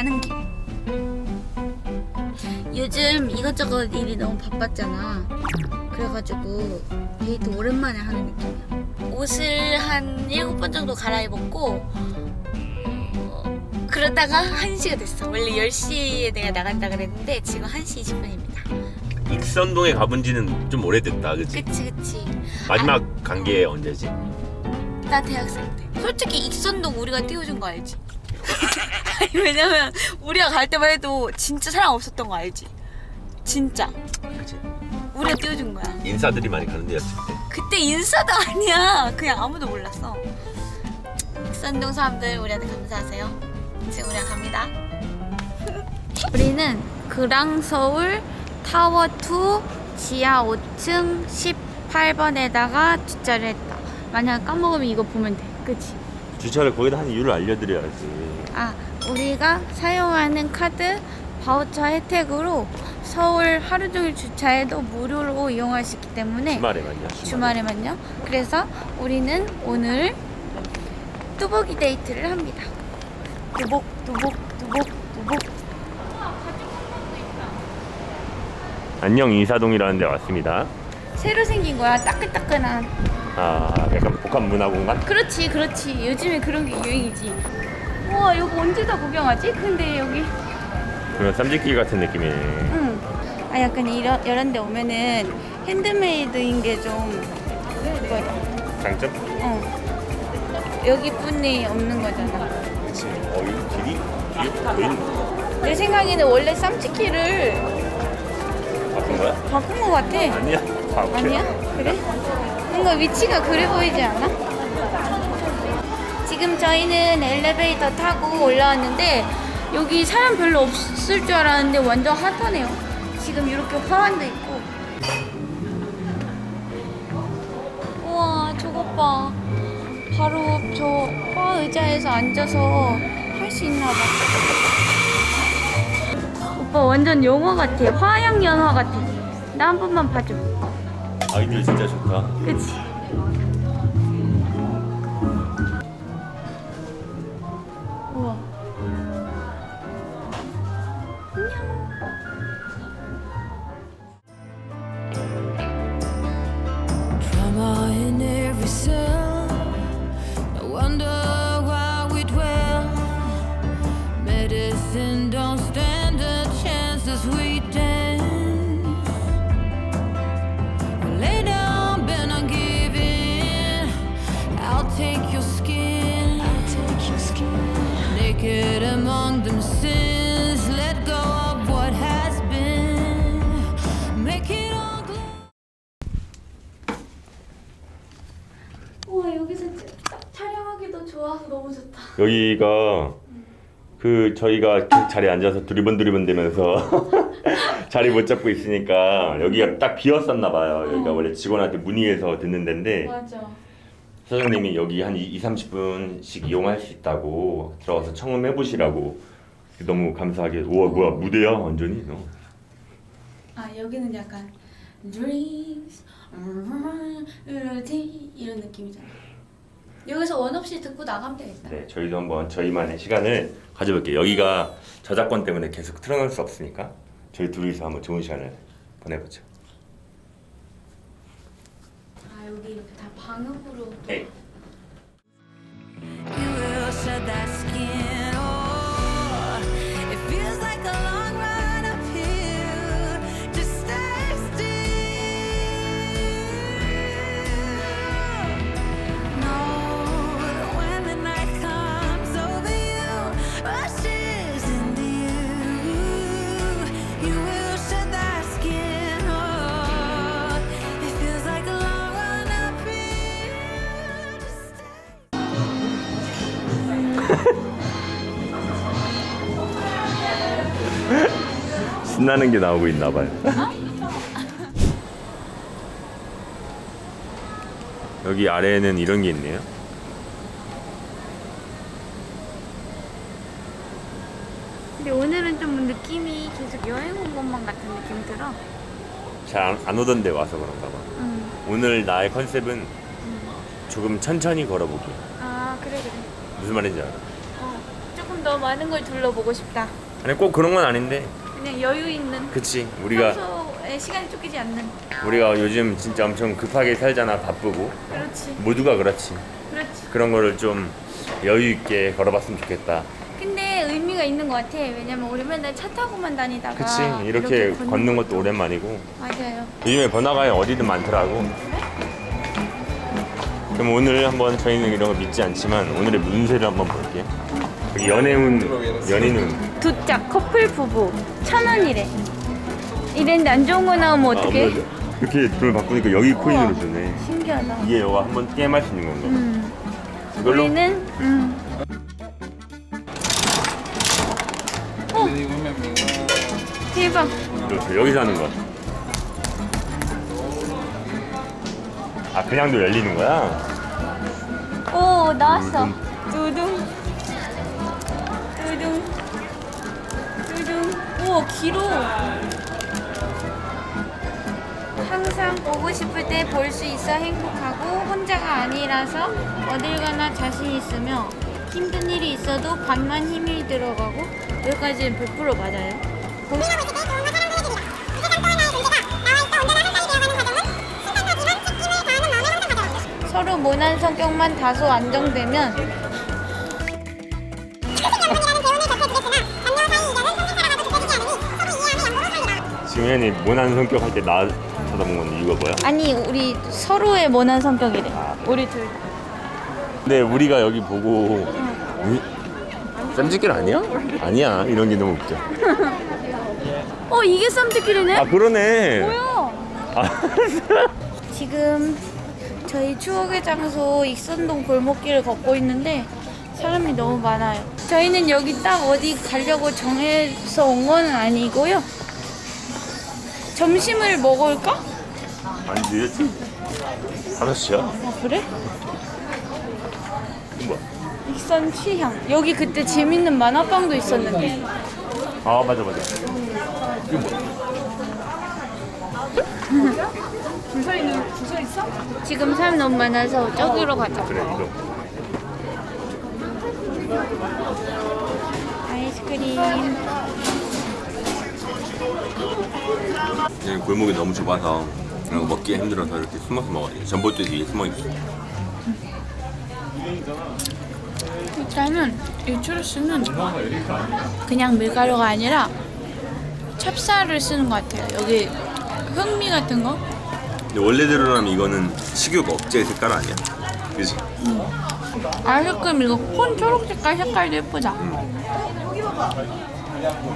가는 길. 요즘 이것저것 일이 너무 바빴잖아. 그래가지고 데이트 오랜만에 하는 느낌이야. 옷을 한 일곱 번 정도 갈아입었고 어, 그러다가 1시가 됐어. 원래 10시에 내가 나간다 그랬는데 지금 1시 20분입니다. 익선동에 가본 지는 좀 오래됐다 그치? 그치 그치. 마지막 간게 언제지? 나 대학생 때. 솔직히 익선동 우리가 띄워준 거 알지? 아니, 왜냐면 우리가 갈 때만 해도 진짜 사람 없었던 거 알지? 진짜. 그치 우리가 띄워준 거야. 인사들이 많이 가는 데였을 때 그때 인사도 아니야. 그냥 아무도 몰랐어. 익선동 사람들 우리한테 감사하세요. 지금 우리가 갑니다. 우리는 그랑서울 타워 2 지하 5층 18번에다가 주차를 했다. 만약 까먹으면 이거 보면 돼. 그치? 주차를 거기다 한 이유를 알려드려야지 아, 우리가 사용하는 카드 바우처 혜택으로 서울 하루 종일 주차해도 무료로 이용할 수 있기 때문에 주말에만요 주말에만요. 그래서 우리는 오늘 뚜벅이 데이트를 합니다. 뚜벅 뚜벅 뚜벅 뚜벅. 안녕 인사동이라는 데 왔습니다 새로 생긴 거야. 따끈따끈한. 아 약간 복합 문화 공간? 그렇지, 그렇지. 요즘에 그런 게 유행이지. 우와, 여기 언제 다 구경하지? 근데 여기 그런 쌈짓길 같은 느낌이네 응. 아 약간 이런 이런 데 오면은 핸드메이드인 게좀 그거야. 장점? 어. 여기 뿐이 없는 거잖아. 그치 어 여기 길이? 보이는 내 생각에는 원래 쌈치키를 바꾼 거야? 바꾼 거 같아. 아니야 아, 오케이. 아니야? 그래? 뭔가 위치가 그래 보이지 않아? 지금 저희는 엘리베이터 타고 올라왔는데 여기 사람 별로 없을 줄 알았는데 완전 핫하네요. 지금 이렇게 화환도 있고. 우와, 저것 봐. 바로 저 화 의자에서 앉아서 할 수 있나 봐. 오빠 완전 영화 같아. 화양 연화 같아. 나 한 번만 봐줘. 아이디어 진짜 좋다 그치? Naked among them sins. Let go of what has been. Make it all glow. 우와 여기서 딱 촬영하기도 좋아서 너무 좋다. 여기가 그 저희가 그 자리에 앉아서 두리번두리번 대면서 자리 못 잡고 있으니까 여기가 딱 비었었나 봐요. 여기가 어. 원래 직원한테 문의해서 듣는 데인데 맞아. 사장님이 여기 한 2, 30분씩 이용할 수 있다고 들어가서 청음해 보시라고 너무 감사하게 우와 뭐야 무대야 완전히 어. 아 여기는 약간 dreams 이런 느낌이잖아. 여기서 원 없이 듣고 나가면 되겠다. 네 저희도 한번 저희만의 시간을 가져볼게요. 여기가 저작권 때문에 계속 틀어놓을 수 없으니까 저희 둘이서 한번 좋은 시간을 보내보죠. 아 여기 이렇게 다 방음으로. 네. 신나는 게 나오고 있나 봐요. 여기 아래에는 이런 게 있네요. 근데 오늘은 좀 느낌이 계속 여행 온 것만 같은 느낌 들어. 잘 안 오던 데 와서 그런가 봐. 응. 오늘 나의 컨셉은 조금 천천히 걸어보기. 아 그래 그래. 무슨 말인지 알아? 어. 조금 더 많은 걸 둘러보고 싶다. 아니 꼭 그런 건 아닌데 그냥 여유 있는 그치 우리가 평소에 시간이 쫓기지 않는. 우리가 요즘 진짜 엄청 급하게 살잖아 바쁘고 그렇지. 모두가 그렇지 그렇지. 그런 거를 좀 여유 있게 걸어봤으면 좋겠다 근데 의미가 있는 것 같아. 왜냐면 우리 맨날 차 타고만 다니다가 그치 이렇게 걷는 것도 오랜만이고 맞아요. 요즘에 번화가에 어디든 많더라고 그럼 오늘 한번 저희는 이런 거 믿지 않지만 오늘의 문세를 한번 볼게요 여기 연애운 연인운 두짝 커플 부부 천 원이래. 이랬는데 안 좋은 거 나오면 어떡해? 아, 이렇게 돈을 바꾸니까 여기 코인으로. 주네 신기하다. 이게 이거 한번 게임할 수 있는 건가? 음. 이걸로? 우리는 음. 어. 대박. 그렇죠 여기서 하는 거야 아 그냥도 열리는 거야? 오 나왔어. 두둥. 두둥. 우와 길어. 항상 보고 싶을 때 볼 수 있어 행복하고 혼자가 아니라서 어딜 가나 자신 있으며 힘든 일이 있어도 반만 힘이 들어가고 여기까지는 100% 맞아요. 보- 서로 모난 성격만 다소 안정되면 지금 현이 모난 성격 할 때 나 쳐다본 건 이유가 뭐야? 아니 우리 서로의 모난 성격이래. 우리 둘. 근데 우리가 여기 보고 이- 쌈짓길 아니야? 아니야 이런 게 너무 웃겨 어 이게 쌈짓길이네? 아 그러네 뭐야? 아, 지금 저희 추억의 장소 익선동 골목길을 걷고 있는데 사람이 너무 많아요. 저희는 여기 딱 어디 가려고 정해서 온 건 아니고요. 점심을 먹을까? 아니 늦었지? 5시야? 아 그래? 뭐? 익선 취향. 여기 그때 재밌는 만화방도 있었는데. 아 맞아 맞아 이거 뭐? 지금 사람 너무 많아서 저기로 가자. 그래 이거 아이스크림. 그냥 골목이 너무 좁아서 그런 거 먹기 힘들어서 이렇게 숨어서 먹어요 전봇대 뒤에 숨어 있어 일단은 이 추러스는 그냥 밀가루가 아니라 찹쌀을 쓰는 것 같아요. 여기 흑미 같은 거? 근데 원래대로라면 이거는 식욕 억제 색깔 아니야? 그지? 아이스크림 이거 콘 초록 색깔 색깔도 예쁘다.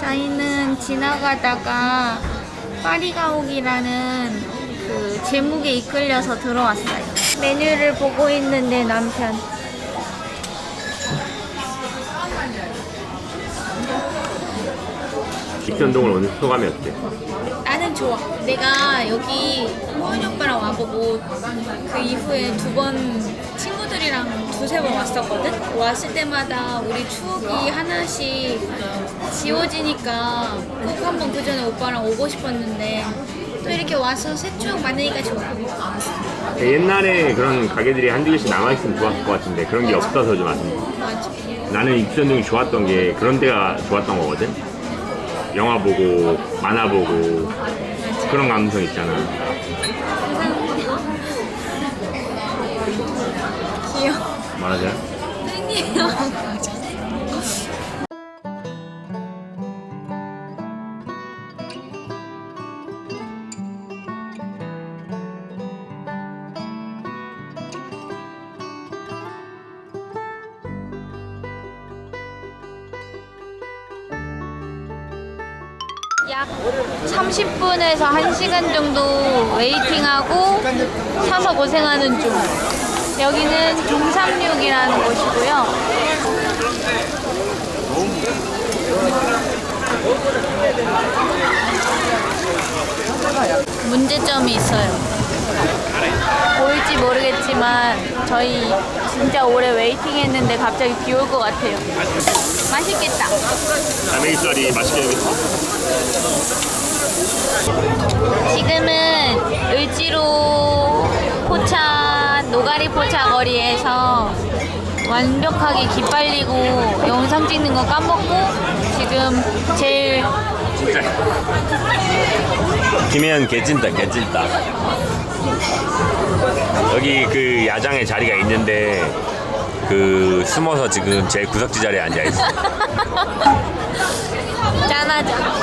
저희는 지나가다가 파리가옥이라는 그 제목에 이끌려서 들어왔어요. 메뉴를 보고 있는데 남편 익선동을 오늘 소감이 어때? 나는 좋아. 내가 여기 호연이 오빠랑 와보고 그 이후에 두 번 친구들이랑 두세 번 왔었거든? 왔을 때마다 우리 추억이 하나씩 지워지니까 꼭 한번 그 전에 오빠랑 오고 싶었는데 또 이렇게 와서 새 추억 만나니까 좋아. 옛날에 그런 가게들이 한두 개씩 남아있으면 좋았을 것 같은데 그런 게 없어서 좀 아쉽다 맞아. 나는 익선동이 좋았던 게 그런 데가 좋았던 거거든 영화 보고 만화 보고 그런 감성 있잖아 맞아 팬이에요. 약 30분에서 1시간 정도 웨이팅하고 사서 고생하는 중. 여기는 동삼육이라는 곳이고요. 문제점이 있어요. 보일지 모르겠지만 저희 진짜 오래 웨이팅 했는데 갑자기 비 올 것 같아요. 맛있겠다. 갈매기살이 맛있게? 지금은 을지로 포차 노가리 포차 거리에서 완벽하게 기빨리고 영상 찍는 거 까먹고 지금 제일 진짜. 김혜연 개찐다 개찐다. 여기 그 야장에 자리가 있는데 그 숨어서 지금 제 구석지 자리에 앉아 있어. 짠하자.